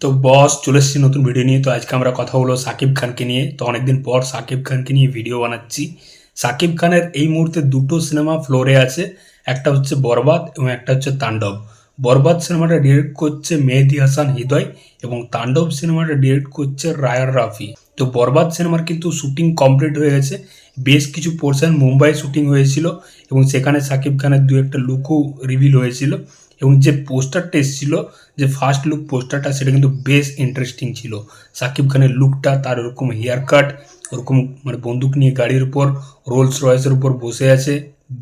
তো বস, চলে এসেছি নতুন ভিডিও নিয়ে। তো আজকে আমরা কথা বলব সাকিব খানকে নিয়ে। তো অনেকদিন পর সাকিব খানকে নিয়ে ভিডিও বানাচ্ছি। সাকিব খানের এই মুহূর্তে দুটো সিনেমা ফ্লোরে আছে। একটা হচ্ছে বরবাদ এবং একটা হচ্ছে তাণ্ডব। বরবাদ সিনেমাটা ডিরেক্ট করছে মেহেদি হাসান হৃদয় এবং তাণ্ডব সিনেমাটা ডিরেক্ট করছে রায়ার রাফি। তো বরবাদ সিনেমার কিন্তু শুটিং কমপ্লিট হয়ে গেছে। বেশ কিছু পোর্শন মুম্বাই শুটিং হয়েছিল এবং সেখানে সাকিব খানের দু একটা লুকও রিভিল হয়েছিল। এবং যে পোস্টারটা এসেছিল, যে ফার্স্ট লুক পোস্টারটা, সেটা কিন্তু বেশ ইন্টারেস্টিং ছিল। সাকিব খানের লুকটা তার ওরকম হেয়ার কাট ওরকম মানে বন্দুক নিয়ে গাড়ির উপর রোলস রয়েসের উপর বসে আছে,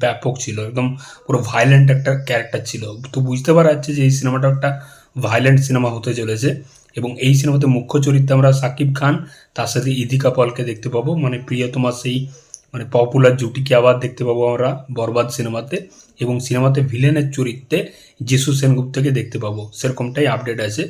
ব্যাপক ছিল একদম পুরো ভায়োলেন্ট একটা ক্যারেক্টার ছিল। তো বুঝতে পারা যাচ্ছে যে এই সিনেমাটা একটা ভায়োলেন্ট সিনেমা হতে চলেছে এবং এই সিনেমাতে মুখ্য চরিত্রে আমরা সাকিব খান, তার সাথে ইদিকা পলকে দেখতে পাবো। মানে প্রিয়তমা সেই মানে পপুলার জুটিকে আবার দেখতে পাবো আমরা বরবাদ সিনেমাতে এবং সিনেমাতে ভিলেনের চরিত্রে যিশু সেনগুপ্তকে দেখতে পাবো। সেরকমটাই আপডেট আছে।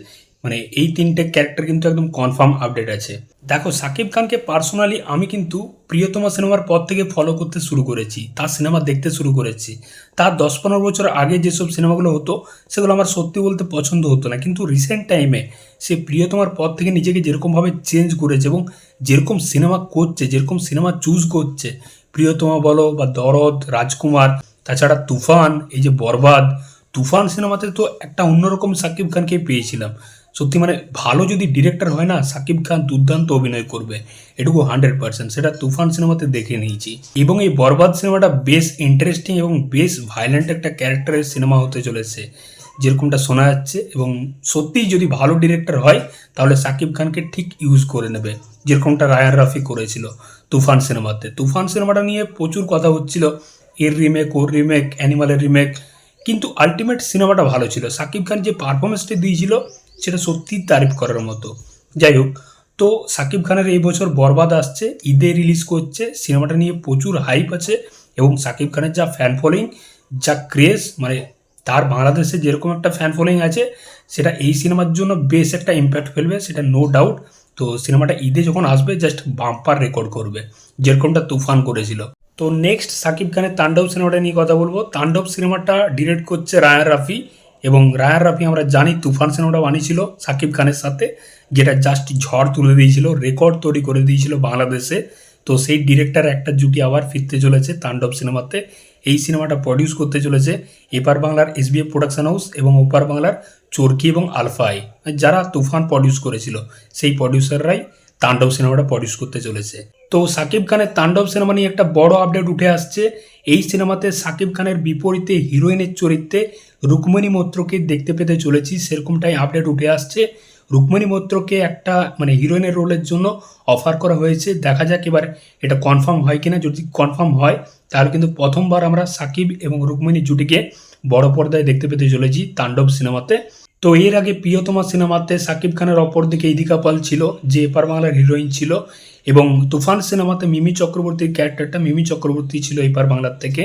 মানে এই তিনটে ক্যারেক্টার কিন্তু একদম কনফার্ম আপডেট আছে। দেখো, সাকিব খানকে পার্সোনালি আমি কিন্তু প্রিয়তমা সিনেমার পর থেকে ফলো করতে শুরু করেছি, তার সিনেমা দেখতে শুরু করেছি। তার দশ পনেরো বছর আগে যেসব সিনেমাগুলো হতো, সেগুলো আমার সত্যি বলতে পছন্দ হতো না। কিন্তু রিসেন্ট টাইমে সে প্রিয়তমার পর থেকে নিজেকে যেরকমভাবে চেঞ্জ করেছে এবং যেরকম সিনেমা করছে, যেরকম সিনেমা চুজ করছে, প্রিয়তমা বলো বা দরদ, রাজকুমার, তাছাড়া তুফান, এই যে বরবাদ, তুফান সিনেমাতে তো একটা অন্যরকম সাকিব খানকে পেয়েছিলাম। সত্যি মানে ভালো যদি ডিরেক্টর হয় না, সাকিব খান দুর্দান্ত অভিনয় করবে। এটুকু হান্ড্রেড পার্সেন্ট সেটা তুফান সিনেমাতে দেখে নিয়েছি। এবং এই বরবাদ সিনেমাটা বেশ ইন্টারেস্টিং এবং বেশ ভায়োলেন্ট একটা ক্যারেক্টারের সিনেমা হতে চলেছে। যেরকমটা শোনা যাচ্ছে এবং সত্যিই যদি ভালো ডিরেক্টর হয়, তাহলে সাকিব খানকে ঠিক ইউজ করে নেবে। যেরকমটা রায়ার রাফি করেছিল তুফান সিনেমাতে। তুফান সিনেমাটা নিয়ে প্রচুর কথা হচ্ছিল, এর রিমেক ওর রিমেক অ্যানিমালের রিমেক কিন্তু আলটিমেট সিনেমাটা ভালো ছিল। সাকিব খান যে পারফরমেন্সটা দিয়েছিল সেটা সত্যিই তারিফ করার মতো। যাই হোক, তো সাকিব খানের এই বছর বরবাদ আসছে, ঈদে রিলিজ করছে, সিনেমাটা নিয়ে প্রচুর হাইপ আছে এবং সাকিব খানের যা ফ্যান ফলোয়িং যা ক্রেজ মানে তার বাংলাদেশে যেরকম একটা ফ্যান ফলোয়িং আছে, সেটা এই সিনেমার জন্য বেশ একটা ইম্প্যাক্ট ফেলবে, সেটা নো ডাউট তো সিনেমাটা ঈদে যখন আসবে জাস্ট বাম্পার রেকর্ড করবে, যেরকমটা তুফান করেছিল। তো নেক্সট সাকিব খানের তাণ্ডব সিনেমাটা নিয়ে কথা বলব। তাণ্ডব সিনেমাটা ডিরেক্ট করছে রায়ান রাফি। এবং রায়ার রাফি আমরা জানি, তুফান সিনেমাটা বানিয়েছিল সাকিব খানের সাথে। যেটা জাস্ট ঝড় তুলে দিয়েছিল রেকর্ড তৈরি করে দিয়েছিল বাংলাদেশে। তো সেই ডিরেক্টর একটা জুটি আবার ফিরতে চলেছে তাণ্ডব সিনেমাতে। এই সিনেমাটা প্রডিউস করতে চলেছে এপার বাংলার এসবিএফ প্রোডাকশন হাউস এবং ওপার বাংলার চরকি এবং আলফাই যারা তুফান প্রডিউস করেছিল, সেই প্রডিউসাররাই তাণ্ডব সিনেমাটা প্রডিউস করতে চলেছে। তো সাকিব খানের তাণ্ডব সিনেমা নিয়ে একটা বড় আপডেট উঠে আসছে। এই সিনেমাতে সাকিব খানের বিপরীতে হিরোইনের চরিত্রে রুক্মণী মৈত্রকে দেখতে পেতে চলেছি, সেরকমটাই আপডেট উঠে আসছে। রুক্মণী মৈত্রকে একটা মানে হিরোইনের রোলের জন্য অফার করা হয়েছে। দেখা যাক এবার এটা কনফার্ম হয় কিনা। যদি কনফার্ম হয়, তাহলে কিন্তু প্রথমবার আমরা সাকিব এবং রুক্মণী জুটিকে বড় পর্দায় দেখতে পেতে চলেছি তাণ্ডব সিনেমাতে। তো এর আগে প্রিয়তমা সিনেমাতে সাকিব খানের অপর দিকে ইদিকা পাল ছিল, যে এপার বাংলার হিরোইন ছিল, এবং তুফান সিনেমাতে মিমি চক্রবর্তীর ক্যারেক্টারটা মিমি চক্রবর্তী ছিল এপার বাংলার থেকে।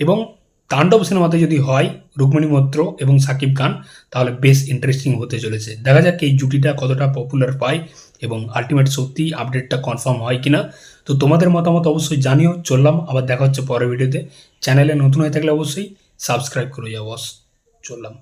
এবং তাণ্ডব সিনেমাতে যদি হয় রুক্মণী মৈত্র এবং সাকিব খান, তাহলে বেশ ইন্টারেস্টিং হতে চলেছে। দেখা যাক এই জুটিটা কতটা পপুলার পায় এবং আলটিমেট সত্যি আপডেটটা কনফার্ম হয় কিনা। তো তোমাদের মতামত অবশ্যই জানিও, চললাম, আবার দেখা হচ্ছে পরের ভিডিওতে চ্যানেলে নতুন হয়ে থাকলে অবশ্যই সাবস্ক্রাইব করে যাও বস, চললাম।